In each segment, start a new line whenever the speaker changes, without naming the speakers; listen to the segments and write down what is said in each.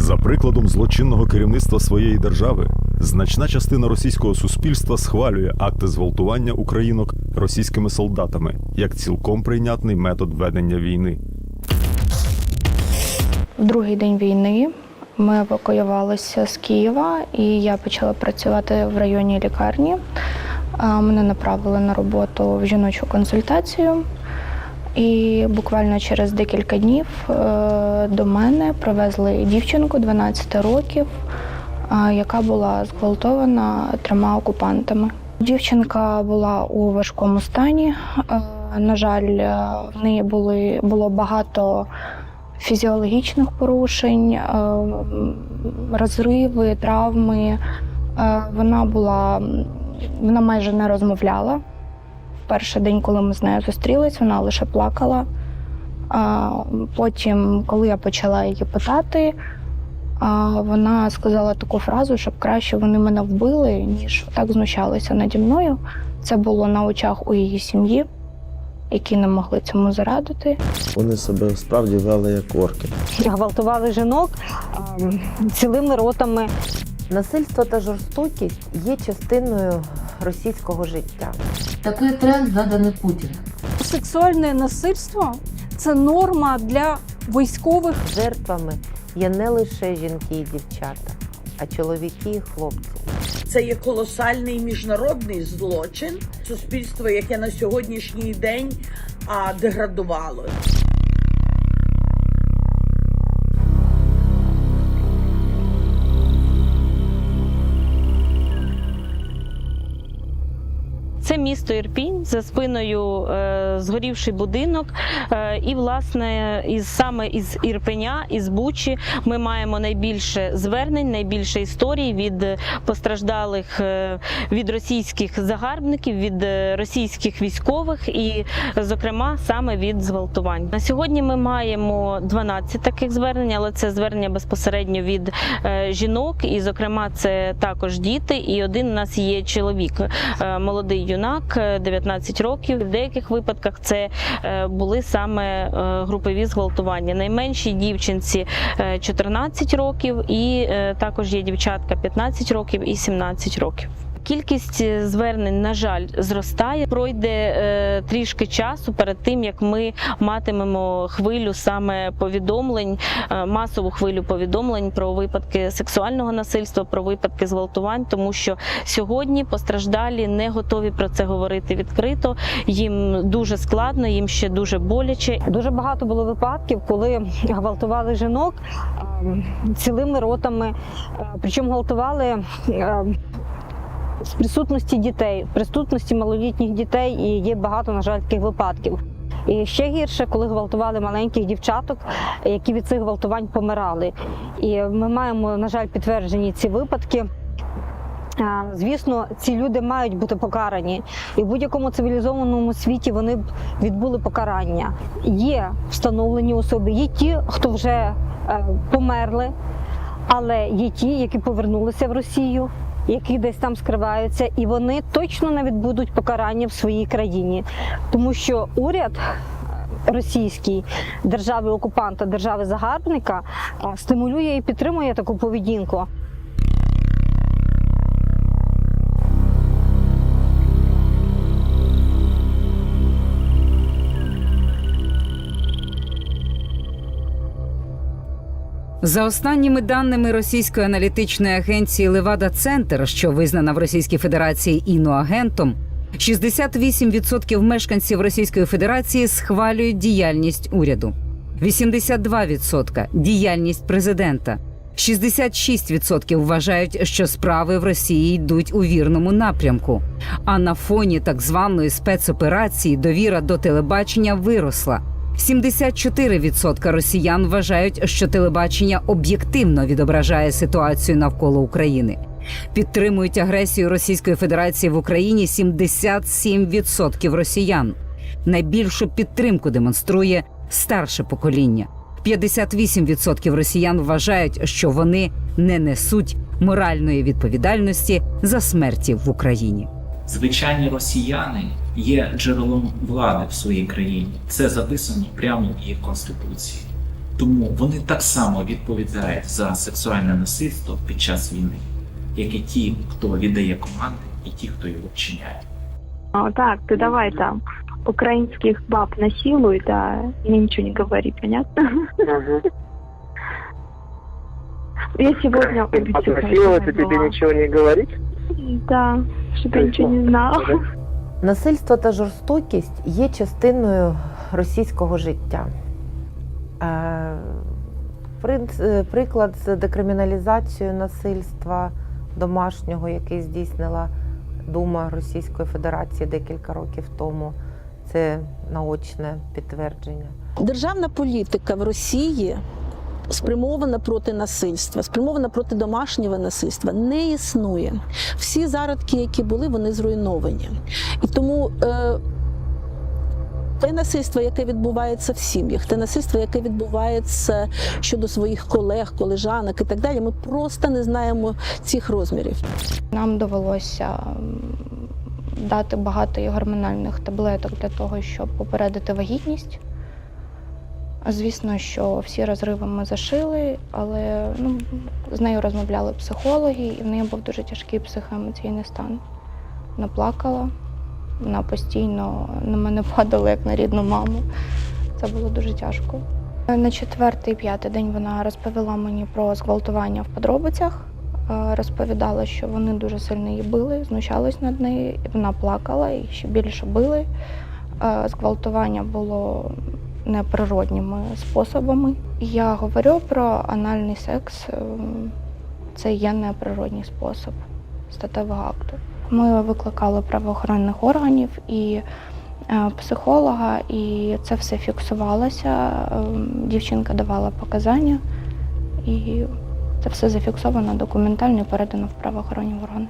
За прикладом злочинного керівництва своєї держави, значна частина російського суспільства схвалює акти зґвалтування українок російськими солдатами як цілком прийнятний метод ведення війни.
В другий день війни ми евакуювалися з Києва, і я почала працювати в районній лікарні. Мене направили на роботу в жіночу консультацію. І буквально через декілька днів е, до мене привезли дівчинку 12 років, яка була зґвалтована трьома окупантами. Дівчинка була у важкому стані. Е, На жаль, е, в неї були, було багато фізіологічних порушень, е, розриви, травми. Е, Вона була вона майже не розмовляла. Перший день, коли ми з нею зустрілись, вона лише плакала. А потім, коли я почала її питати, а, вона сказала таку фразу, щоб краще вони мене вбили, ніж так знущалися наді мною. Це було на очах у її сім'ї, які не могли цьому зарадити.
Вони себе справді вели як орки.
гвалтували жінок цілими ротами.
Насильство та жорстокість є частиною російського життя.
Такий тренд заданий Путіним.
Сексуальне насильство це норма для військових.
Жертвами є не лише жінки і дівчата, а чоловіки і хлопці.
Це є колосальний міжнародний злочин, суспільство, яке на сьогоднішній день а, деградувало.
Це місто Ірпінь за спиною е, згорівший будинок. Е, і власне із саме із Ірпеня, із Бучі, ми маємо найбільше звернень, найбільше історій від постраждалих е, від російських загарбників, від російських військових, і, зокрема, саме від зґвалтувань. На сьогодні ми маємо 12 таких звернень, але це звернення безпосередньо від жінок, і, зокрема, це також діти. І один у нас є чоловік, молодий юнак, е, 19 років. В деяких випадках це е, були саме е, групові зґвалтування. Найменшій дівчинці е, 14 років, і е, також є дівчатка 15 років і 17 років. Кількість е, звернень, на жаль, зростає. Пройде е, трішки часу перед тим, як ми матимемо хвилю саме повідомлень, е, масову хвилю повідомлень про випадки сексуального насильства, про випадки зґвалтувань, тому що сьогодні постраждалі не готові про це говорити відкрито. Їм дуже складно, їм ще дуже боляче.
Дуже багато було випадків, коли гвалтували жінок ем, цілими ротами. Е, Причому гвалтували. ем, В присутності дітей, присутності малолітніх дітей, і є багато, на жаль, таких випадків. І ще гірше, коли гвалтували маленьких дівчаток, які від цих гвалтувань помирали. І ми маємо, на жаль, підтверджені ці випадки. Звісно, ці люди мають бути покарані, і в будь-якому цивілізованому світі вони б відбули покарання. Є встановлені особи, є ті, хто вже е, померли, але є ті, які повернулися в Росію, які десь там скриваються, і вони точно не відбудуть покарання в своїй країні, тому що уряд. Російський держави окупанта, держави загарбника е, стимулює і підтримує таку поведінку.
За останніми даними російської аналітичної агенції Левада Центр, що визнана в Російській Федерації іноагентом, 68% мешканців Російської Федерації схвалюють діяльність уряду, 82% – діяльність президента, 66% вважають, що справи в Росії йдуть у вірному напрямку. А на фоні так званої спецоперації довіра до телебачення виросла. 74% росіян вважають, що телебачення об'єктивно відображає ситуацію навколо України. Підтримують агресію Російської Федерації в Україні 77% росіян. Найбільшу підтримку демонструє старше покоління. 58% росіян вважають, що вони не несуть моральної відповідальності за смерті в Україні.
Звичайні росіяни є джерелом влади в своїй країні. Це записано прямо в їх конституції. Тому вони так само відповідають за сексуальне насильство під час війни, як і ті, хто віддає команди, і ті, хто його вчиняє.
О, так, ты давай там украинских баб насилуй, да, и ничего не говори, понятно? Я сегодня
Насиловать тебе ничего не говорить?
Да, чтобы я ничего не знала.
Насильство та жорстокість є частиною російського життя. Е, е, Приклад з декриміналізацією насильства домашнього, який здійснила Дума Російської Федерації декілька років тому, це наочне підтвердження.
Державна політика в Росії спрямована проти насильства, спрямована проти домашнього насильства, не існує. Всі зародки, які були, вони зруйновані. І тому е, те насильство, яке відбувається в сім'ях, те насильство, яке відбувається щодо своїх колег, колежанок і так далі, ми просто не знаємо цих розмірів.
Нам довелося дати багато гормональних таблеток для того, щоб попередити вагітність. Звісно, що всі розриви ми зашили, але ну, з нею розмовляли психологи, і в неї був дуже тяжкий психоемоційний стан. Вона плакала, вона постійно на мене падала як на рідну маму. Це було дуже тяжко. На четвертий п'ятий день вона розповіла мені про зґвалтування в подробицях. Е, Розповідала, що вони дуже сильно її били, знущались над нею, вона плакала і ще більше били. Е, Зґвалтування було неприродніми способами. Я говорю про анальний секс. е, Це є неприродній спосіб статевого акту. Ми викликали правоохоронних органів і е, психолога, і це все фіксувалося. Е, Дівчинка давала показання, і це все зафіксовано документально і передано в правоохоронні органи.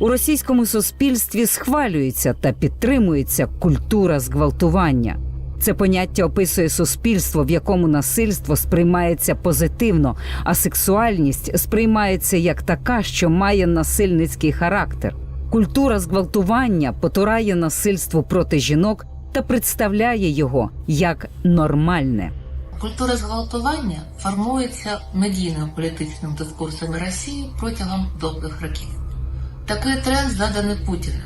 У російському суспільстві схвалюється та підтримується культура зґвалтування. Це поняття описує суспільство, в якому насильство сприймається позитивно, а сексуальність сприймається як така, що має насильницький характер. Культура зґвалтування потурає насильству проти жінок та представляє його як нормальне.
Культура зґвалтування формується медійним політичним дискурсом Росії протягом довгих років. Такий тренд заданий Путіним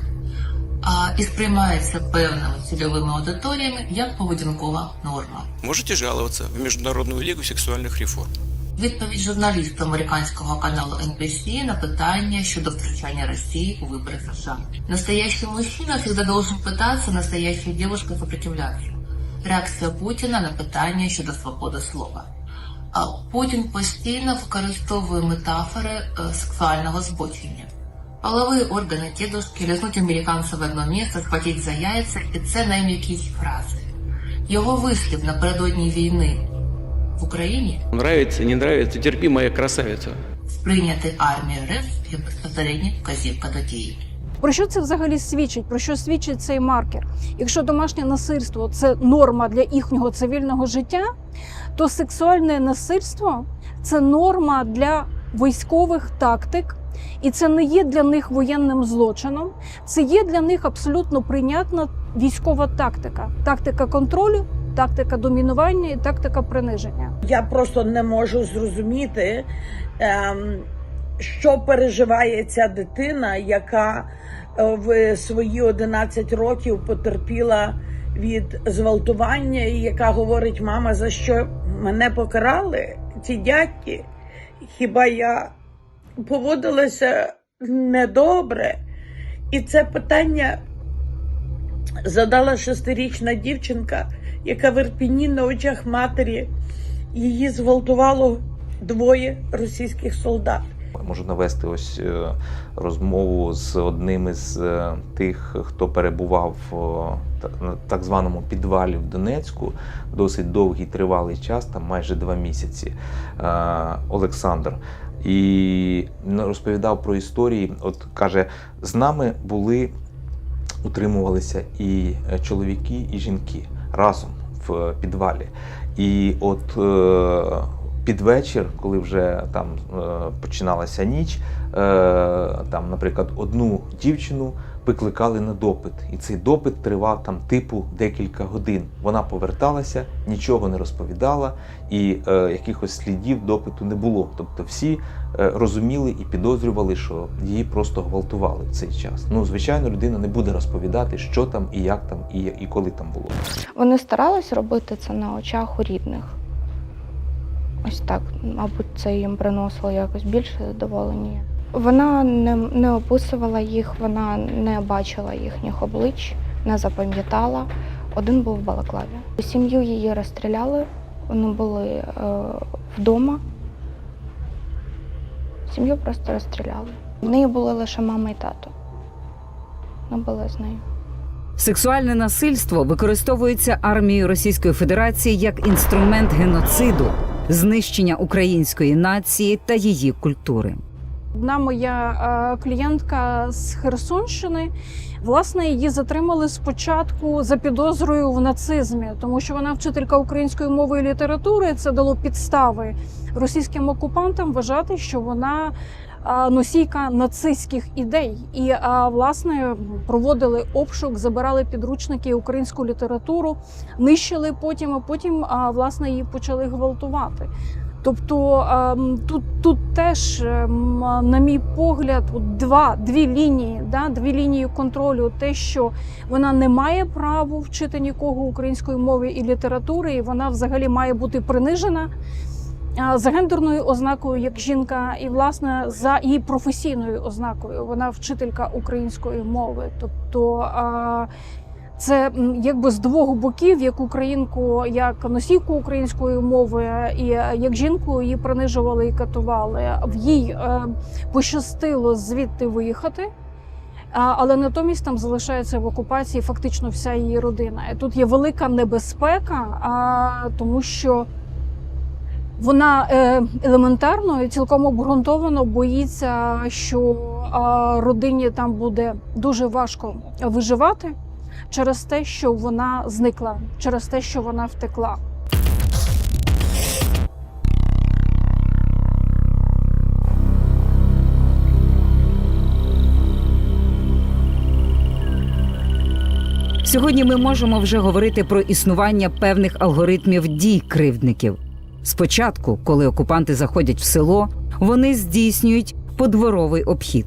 а, і сприймається певними цільовими аудиторіями як поведінкова норма.
Можете жаловаться в Международную лигу сексуальных реформ.
Відповідь журналіста американського каналу NBC на питання щодо втручання Росії у вибори США. Настоящий мужчина всегда должен пытаться, настоящая девушка сопротивляться. Реакція Путіна на питання щодо свободи слова. А Путін постійно використовує метафори е, сексуального збочення. Половые органы дедушки, лизнуть американца в одно місце, схватить за яйця, і це найм'якіші фрази. Його вислів напередодні війни в Україні
Нравится, не нравится, терпи, моя красавица.
сприйняти армію РФ як безпосередня вказівка до дії.
Про що це взагалі свідчить? Про що свідчить цей маркер? Якщо домашнє насильство це норма для їхнього цивільного життя, то сексуальне насильство це норма для військових тактик, і це не є для них воєнним злочином. Це є для них абсолютно прийнятна військова тактика, тактика контролю, тактика домінування і тактика приниження.
Я просто не можу зрозуміти, ем, що переживає ця дитина, яка е, в свої 11 років потерпіла від зґвалтування, і яка говорить: мама, за що мене покарали ці дядьки? Хіба я поводилася недобре? І це питання задала шестирічна дівчинка, яка в Ірпіні на очах матері її зґвалтувало двоє російських солдат.
Можу навести ось е, розмову з одним із е, тих, хто перебував о, на так званому підвалі в Донецьку досить довгий тривалий час, там майже два місяці. е, Олександр. І розповідав про історії. От каже, з нами були, утримувалися і е, чоловіки, і жінки разом в підвалі. І от е, під вечір, коли вже там е, починалася ніч, е, там, наприклад, одну дівчину викликали на допит, і цей допит тривав там типу декілька годин. Вона поверталася, нічого не розповідала, і е, якихось слідів допиту не було. Тобто всі е, розуміли і підозрювали, що її просто гвалтували в цей час. Ну, звичайно, людина не буде розповідати, що там і як там, і, і коли там було.
Вони старались робити це на очах у рідних. Ось так, мабуть, це їм приносило якось більше задоволення. Вона не, не описувала їх, вона не бачила їхніх облич, не запам'ятала. Один був в Балаклаві. Сім'ю її розстріляли, вони були е, вдома. Сім'ю просто розстріляли. В неї були лише мама і тато. Вона була з нею.
Сексуальне насильство використовується армією Російської Федерації як інструмент геноциду, знищення української нації та її культури.
Одна моя е, клієнтка з Херсонщини. Власне, її затримали спочатку за підозрою в нацизмі, тому що вона вчителька української мови і літератури. Це дало підстави російським окупантам вважати, що вона носійка нацистських ідей. І власне проводили обшук, забирали підручники, українську літературу, нищили потім, а потім власне її почали гвалтувати. Тобто тут, тут теж, на мій погляд, два, дві лінії, да, дві лінії контролю. Те, що вона не має права вчити нікого української мови і літератури, і вона взагалі має бути принижена за гендерною ознакою як жінка, і власне за її професійною ознакою. Вона вчителька української мови. Тобто це якби з двох боків, як українку, як носійку української мови, і е, як жінку її принижували і катували. В їй е, пощастило звідти виїхати. Але натомість там залишається в окупації фактично вся її родина. І тут є велика небезпека, тому що вона е, елементарно і цілком обґрунтовано боїться, що родині там буде дуже важко виживати через те, що вона зникла, через те, що вона втекла.
Сьогодні ми можемо вже говорити про існування певних алгоритмів дій кривдників. Спочатку, коли окупанти заходять в село, вони здійснюють подворовий обхід.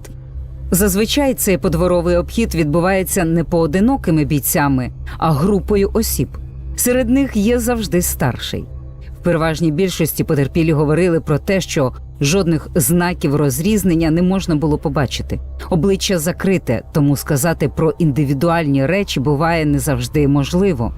Зазвичай цей подворовий обхід відбувається не поодинокими бійцями, а групою осіб. Серед них є завжди старший. В переважній більшості потерпілі говорили про те, що жодних знаків розрізнення не можна було побачити. Обличчя закрите, тому сказати про індивідуальні речі буває не завжди можливо.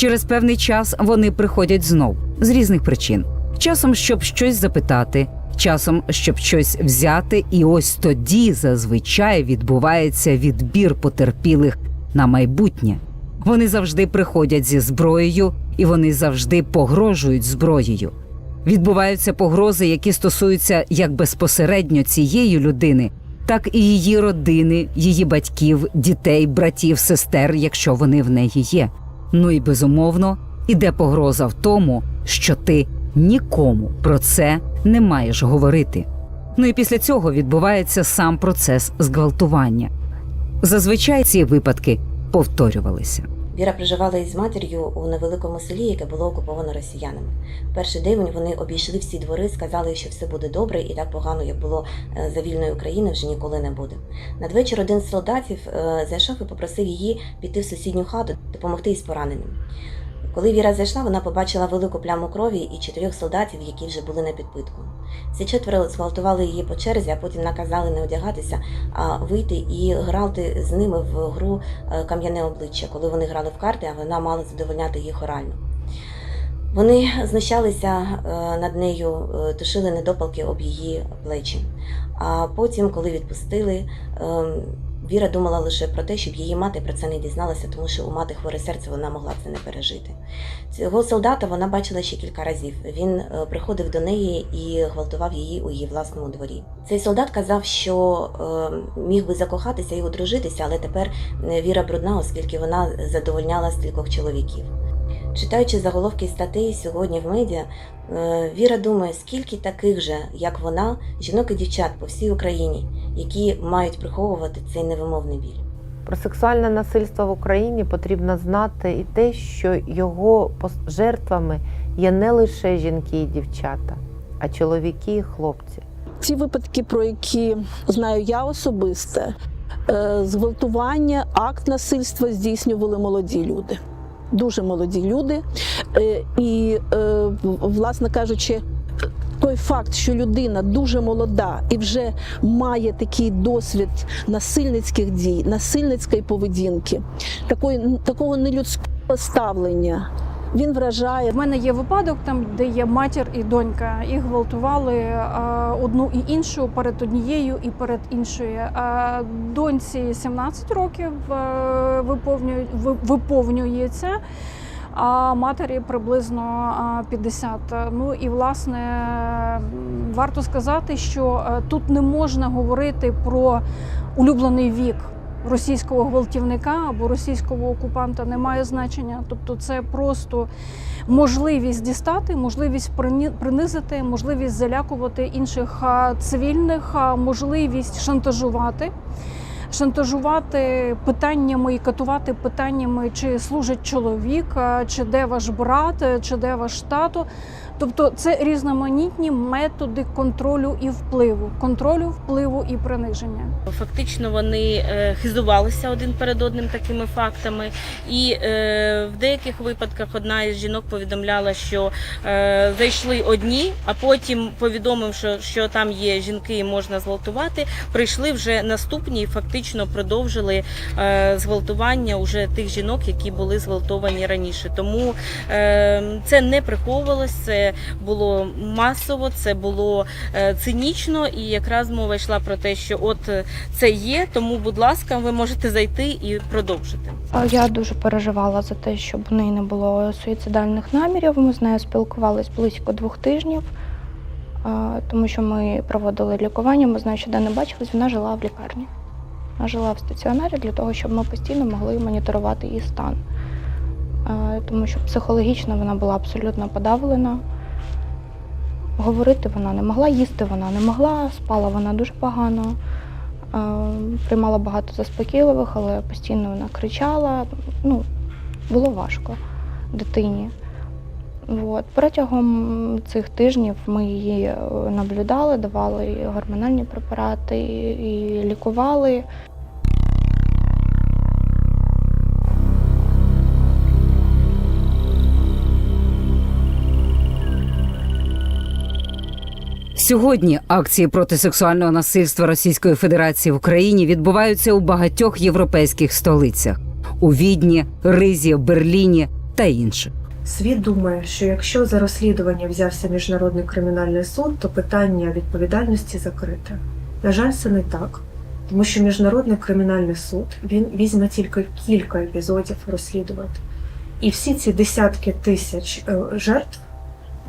Через певний час вони приходять знов з різних причин. Часом, щоб щось запитати, часом, щоб щось взяти, і ось тоді зазвичай відбувається відбір потерпілих на майбутнє. Вони завжди приходять зі зброєю і вони завжди погрожують зброєю. Відбуваються погрози, які стосуються як безпосередньо цієї людини, так і її родини, її батьків, дітей, братів, сестер, якщо вони в неї є. Ну і безумовно, іде погроза в тому, що ти нікому про це не маєш говорити. Ну і після цього відбувається сам процес зґвалтування. Зазвичай ці випадки повторювалися.
Віра проживала із матір'ю у невеликому селі, яке було окуповано росіянами. Перший день вони обійшли всі двори, сказали, що все буде добре, і так погано, як було е, за вільної України, вже ніколи не буде. Надвечір один з солдатів е, зайшов і попросив її піти в сусідню хату, допомогти із пораненим. Коли Віра зайшла, вона побачила велику пляму крові і чотирьох солдатів, які вже були на підпитку. Ці четверо зґвалтували її по черзі, а потім наказали не одягатися, а вийти і грати з ними в гру е, кам'яне обличчя, коли вони грали в карти, а вона мала задовольняти їх орально. Вони знущалися е, над нею, е, тушили недопалки об її плечі. А потім, коли відпустили, ем, Віра думала лише про те, щоб її мати про це не дізналася, тому що у мати хворе серце вона могла це не пережити. Цього солдата вона бачила ще кілька разів. Він е, приходив до неї і гвалтував її у її власному дворі. Цей солдат казав, що е, міг би закохатися і одружитися, але тепер е, віра брудна, оскільки вона задовольняла стількох чоловіків. Читаючи заголовки статей сьогодні в медіа, Віра думає, скільки таких же, як вона, жінок і дівчат по всій Україні, які мають приховувати цей невимовний біль.
Про сексуальне насильство в Україні потрібно знати і те, що його жертвами є не лише жінки і дівчата, а чоловіки і хлопці.
Ті випадки, про які знаю я особисто, е, зґвалтування, акт насильства здійснювали молоді люди. Дуже молоді люди. Е, І, е, власне кажучи, той факт, що людина дуже молода і вже має такий досвід насильницьких дій, насильницької поведінки, такої, такого нелюдського ставлення, він вражає.
В мене є випадок, там де є матір і донька. Їх гвалтували е, одну і іншу перед однією і перед іншою. Е, Доньці 17 років е, виповнює- виповнюється. А матері приблизно а, 50. Ну і власне варто сказати, що е, тут не можна говорити про улюблений вік російського гвалтівника або російського окупанта немає значення. Тобто, це просто можливість дістати, можливість принизити, можливість залякувати інших цивільних, можливість шантажувати. Шантажувати питаннями і катувати питаннями, чи служить чоловік, чи де ваш брат, чи де ваш тато. Тобто це різноманітні методи контролю і впливу, контролю, впливу і приниження.
Фактично вони е, хизувалися один перед одним такими фактами, і е, в деяких випадках одна із жінок повідомляла, що е, зайшли одні, а потім повідомив, що, там є жінки і можна зґвалтувати. Прийшли вже наступні і фактично продовжили зґвалтування уже тих жінок, які були зґвалтовані раніше. Тому це не приховувалось, це було масово, це було е, цинічно, і якраз мова йшла про те, що от е, це є, тому, будь ласка, ви можете зайти і продовжити.
Я дуже переживала за те, щоб у неї не було суїцидальних намірів. Ми з нею спілкувались близько двох тижнів, тому що ми проводили лікування. Ми з нею щоденно не бачились. Вона жила в лікарні. Вона жила в стаціонарі для того, щоб ми постійно могли моніторувати її стан. Тому що психологічно вона була абсолютно подавлена. Говорити вона не могла, їсти вона не могла, спала вона дуже погано. Е, Приймала багато заспокійливих, але постійно вона кричала. Ну, було важко дитині. От. Протягом цих тижнів ми її е, наблюдали, давали гормональні препарати і лікували.
Сьогодні акції проти сексуального насильства Російської Федерації в Україні відбуваються у багатьох європейських столицях у Відні, Ризі, Берліні та інших.
Світ думає, що якщо за розслідування взявся міжнародний кримінальний суд, то питання відповідальності закрите. На жаль, це не так, тому що міжнародний кримінальний суд він візьме тільки кілька епізодів розслідувати. І всі ці десятки тисяч е, жертв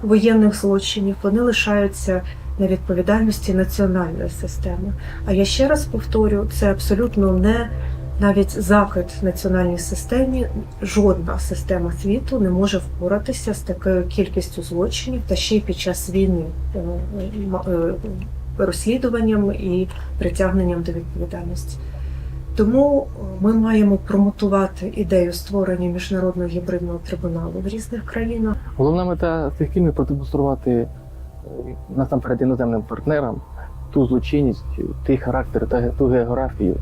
воєнних злочинів вони лишаються на відповідальності національної системи. А я ще раз повторю, це абсолютно не навіть закид національній системі, жодна система світу не може впоратися з такою кількістю злочинів та ще й під час війни е, е, розслідуванням і притягненням до відповідальності. Тому е, ми маємо промотувати ідею створення міжнародного гібридного трибуналу в різних країнах.
Головна мета цих фільмів продемонструвати насамперед іноземним партнерам ту злочинність, той характер та ту географію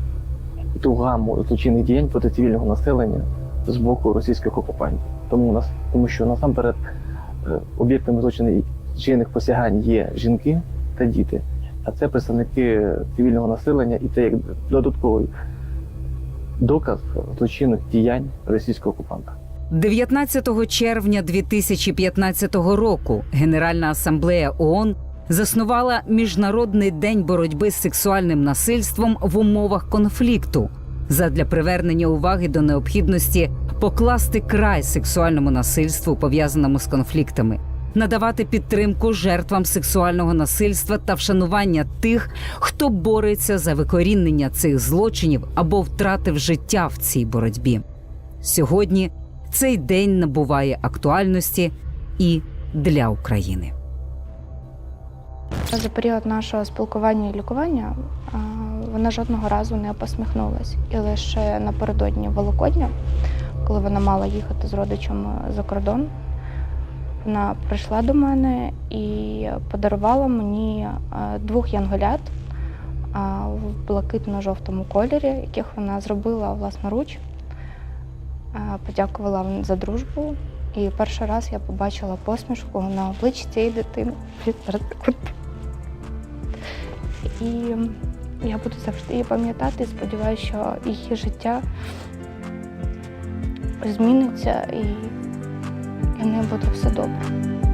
ту гаму злочинних діянь проти цивільного населення з боку російських окупантів. Тому нас, тому що насамперед е, об'єктами злочинних посягань є жінки та діти, а це представники цивільного населення, і це як додатковий доказ злочинних діянь російського окупанта.
19 червня 2015 року Генеральна асамблея ООН заснувала Міжнародний день боротьби з сексуальним насильством в умовах конфлікту задля привернення уваги до необхідності покласти край сексуальному насильству, пов'язаному з конфліктами, надавати підтримку жертвам сексуального насильства та вшанування тих, хто бореться за викорінення цих злочинів або втратив життя в цій боротьбі. Сьогодні цей день набуває актуальності і для України.
За період нашого спілкування і лікування вона жодного разу не посміхнулась. І лише напередодні Великодня, коли вона мала їхати з родичами за кордон, вона прийшла до мене і подарувала мені двох янголят в блакитно-жовтому кольорі, яких вона зробила власноруч. Подякувала за дружбу. І перший раз я побачила посмішку на обличчі цієї дитини. І я буду завжди її пам'ятати. Сподіваюся, що її життя зміниться і в неї буде все добре.